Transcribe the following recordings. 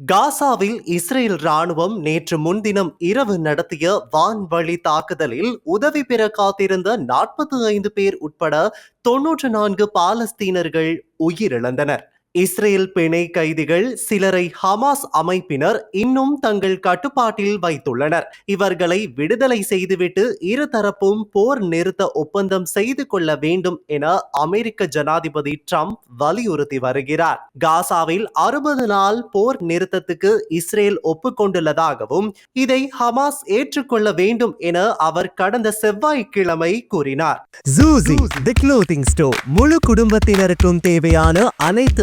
காசாவில் இஸ்ரேல் ராணுவம் நேற்று முன்தினம் இரவு நடத்திய வான்வழி தாக்குதலில் உதவி பெற காத்திருந்த நாற்பத்தி ஐந்து பேர் உட்பட தொன்னூற்று நான்கு பாலஸ்தீனர்கள் உயிரிழந்தனர். இஸ்ரேல் பிணை கைதிகள் சிலரை ஹமாஸ் அமைப்பினர் இன்னும் தங்கள் கட்டுப்பாட்டில் வைத்துள்ளனர். இவர்களை விடுதலை செய்துவிட்டு இருதரப்பும் போர் நிறுத்த ஒப்பந்தம் செய்து கொள்ள வேண்டும் என அமெரிக்க ஜனாதிபதி ட்ரம்ப் வலியுறுத்தி வருகிறார். காசாவில் அறுபது நாள் போர் நிறுத்தத்துக்கு இஸ்ரேல் ஒப்புக்கொண்டுள்ளதாகவும் இதை ஹமாஸ் ஏற்றுக்கொள்ள வேண்டும் என அவர் கடந்த செவ்வாய்க்கிழமை கூறினார். ஜூசி தி ஸ்டோர் முழு குடும்பத்தினருக்கும் தேவையான அனைத்து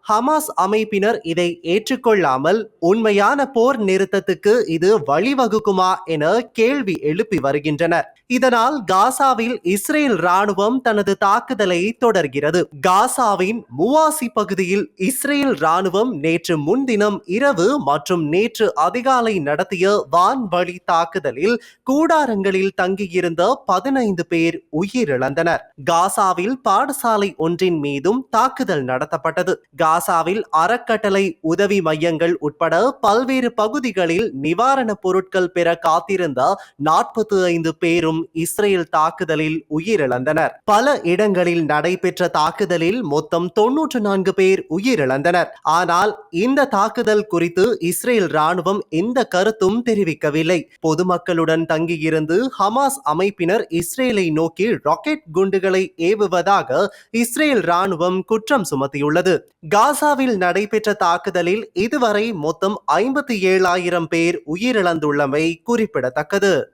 ஹமாஸ் அமைப்பினர் இதை ஏற்றுக்கொள்ளாமல் உண்மையான போர் நிறுத்தத்துக்கு இது வழிவகுக்குமா என கேள்வி எழுப்பி வருகின்றனர். இதனால் காசாவில் இஸ்ரேல் ராணுவம் தனது தாக்குதலை தொடர்கிறது. காசாவின் முவாசி பகுதியில் இஸ்ரேல் ராணுவம் நேற்று முன்தினம் இரவு மற்றும் நேற்று அதிகாலை நடத்திய வான்வழி தாக்குதலில் கூடாரங்களில் தங்கியிருந்த பதினைந்து பேர் உயிரிழந்தனர். காசாவில் பாடசாலை ஒன்றின் மீதும் தாக்குதல் நடத்தப்பட்டது. காசாவில் அறக்கட்டளை உதவி மையங்கள் உட்பட பல்வேறு பகுதிகளில் நிவாரணப் பொருட்கள் பெற காத்திருந்த நாற்பத்தி ஐந்து பேரும் இஸ்ரேல் தாக்குதலில் உயிரிழந்தனர். பல இடங்களில் நடைபெற்ற தாக்குதலில் மொத்தம் தொன்னூற்று நான்கு பேர் உயிரிழந்தனர். ஆனால் இந்த தாக்குதல் குறித்து இஸ்ரேல் ராணுவம் எந்த கருத்தும் தெரிவிக்கவில்லை. பொதுமக்களுடன் தங்கியிருந்து ஹமாஸ் அமைப்பினர் இஸ்ரேலை நோக்கி ராக்கெட் குண்டுகளை ஏவுவதாக இஸ்ரேல் ராணுவம் குற்றம் சுமத்தியுள்ளது. காசாவில் நடைபெற்ற தாக்குதலில் இதுவரை மொத்தம் ஐம்பத்தி ஏழாயிரம் பேர் உயிரிழந்துள்ளமை குறிப்பிடத்தக்கது.